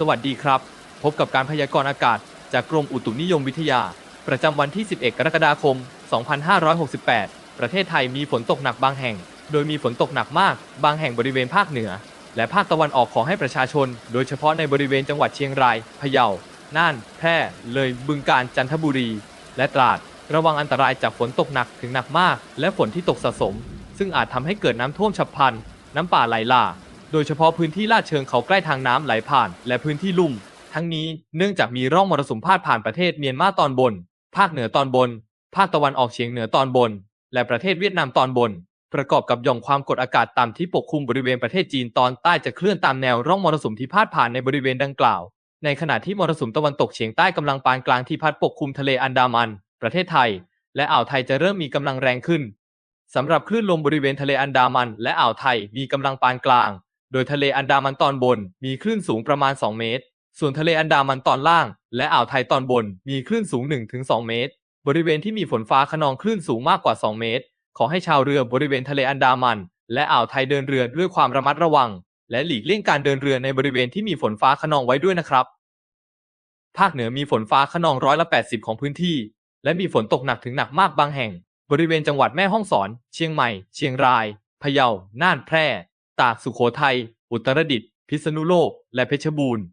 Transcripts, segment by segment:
สวัสดีครับ พบกับการพยากรณ์อากาศ จากกรมอุตุนิยมวิทยา ประจำวันที่ 11 กรกฎาคม 2568 ประเทศไทยมีฝนตกหนักบางแห่ง โดยมีฝนตกหนักมาก บางแห่งบริเวณภาคเหนือ และภาคตะวันออกขอให้ประชาชน โดยเฉพาะในบริเวณจังหวัดเชียงราย พะเยา น่าน แพร่ เลยบึงกาฬ จันทบุรี และตราด ระวังอันตรายจากฝนตกหนักถึงหนักมาก และฝนที่ตกสะสม ซึ่งอาจทำให้เกิดน้ำท่วมฉับพลัน น้ำป่าไหลหลาก ดยเฉพาะพื้นที่ลาดเชิงเขาใกล้ทางน้ำไหลผ่าน และพื้นที่ลุ่ม ทั้งนี้เนื่องจากมีร่องมรสุมพาดผ่านประเทศเมียนมาตอนบน ภาคเหนือตอนบน ภาคตะวันออกเฉียงเหนือตอนบน และประเทศเวียดนามตอนบน ประกอบกับหย่อมความกดอากาศต่ำที่ปกคลุมบริเวณประเทศจีนตอนใต้จะเคลื่อนตามแนวร่องมรสุมที่พาดผ่านในบริเวณดังกล่าว ในขณะที่มรสุมตะวันตกเฉียงใต้กำลังปานกลางที่พัดปกคลุมทะเลอันดามัน ประเทศไทย และอ่าวไทยจะเริ่มมีกำลังแรงขึ้นสำหรับคลื่นลมบริเวณทะเลอันดามัน และอ่าวไทยมีกำลังปานกลาง โดยทะเลอันดามันตอนบนมีคลื่นสูงประมาณ 2 เมตร ส่วนทะเลอันดามันตอนล่าง และอ่าวไทยตอนบนมีคลื่นสูง 1-2 เมตร บริเวณที่มีฝนฟ้าขนองคลื่นสูงมากกว่า 2 เมตร ขอให้ชาวเรือบริเวณทะเลอันดามัน และอ่าวไทยเดินเรือด้วยความระมัดระวัง และหลีกเลี่ยงการเดินเรือในบริเวณที่มีฝนฟ้าขนองไว้ด้วยนะครับ ภาคเหนือมีฝนฟ้าขนองร้อยละ80 ของพื้นที่ และมีฝนตกหนักถึงหนักมากบางแห่ง บริเวณจังหวัดแม่ฮ่องสอน เชียงใหม่ เชียงราย พะเยา น่าน แพร่ ตากสุโขทัย อุตรดิตถ์ พิษณุโลก และเพชรบูรณ์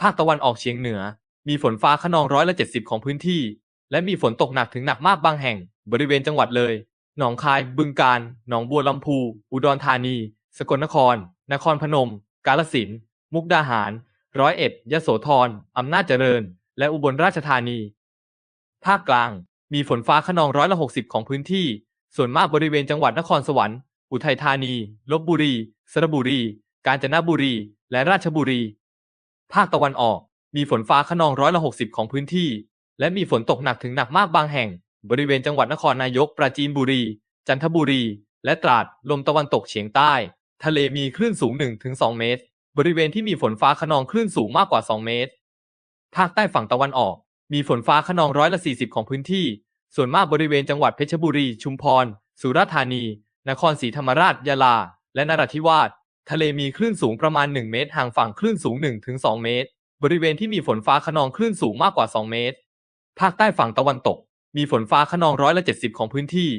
ภาคตะวันออกเฉียงเหนือ มีฝนฟ้าขนองร้อยละ70ของพื้นที่ และมีฝนตกหนักถึงหนักมากบางแห่ง บริเวณจังหวัดเลย หนองคาย บึงกาฬ หนองบัวลำพู อุดรธานี สกลนคร นครพนม กาฬสินธุ์ มุกดาหาร ร้อยเอ็ด ยโสธร อำนาจเจริญ และอุบลราชธานี ภาคกลาง มีฝนฟ้าขนองร้อยละ60ของพื้นที่ ส่วนมากบริเวณจังหวัดนครสวรรค์ อุทัยธานี ลบบุรี สระบุรี กาญจนบุรี และราชบุรี ภาคตะวันออก มีฝนฟ้าขนองร้อยละ60ของพื้นที่ และมีฝนตกหนักถึงหนักมากบางแห่ง บริเวณจังหวัดนครนายก ปราจีนบุรี จันทบุรี และตราด ลมตะวันตกเฉียงใต้ ทะเลมีคลื่นสูง 1-2 เมตร บริเวณที่มีฝนฟ้าขนองคลื่นสูงมากกว่า 2 เมตร ภาคใต้ฝั่งตะวันออก มีฝนฟ้าขนองร้อยละ40 ของพื้นที่ ส่วนมากบริเวณจังหวัดเพชรบุรี ชุมพร สุราษฎร์ธานี นครศรีธรรมราช ยะลา และนราธิวาส ทะเลมีคลื่นสูงประมาณ 1 เมตร ห่างฝั่งคลื่นสูง 1-2 เมตร บริเวณที่มีฝนฟ้าขนองคลื่นสูงมากกว่า 2 เมตร ภาคใต้ฝั่งตะวันตก มีฝนฟ้าขนองร้อยละ70 ของพื้นที่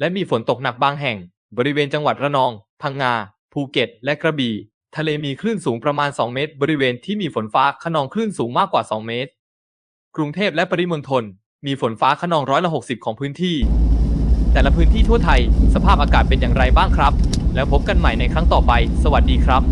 และมีฝนตกหนักบางแห่ง บริเวณจังหวัดระนอง พังงา ภูเก็ต และกระบี่ ทะเลมีคลื่นสูงประมาณ 2 เมตร บริเวณที่มีฝนฟ้าขนองคลื่นสูงมากกว่า 2 เมตร กรุงเทพและปริมณฑล มีฝนฟ้าขนองร้อยละ60 ของพื้นที่ แต่ละพื้นที่ทั่วไทย สภาพอากาศเป็นอย่างไรบ้างครับ แล้วพบกันใหม่ในครั้งต่อไป สวัสดีครับ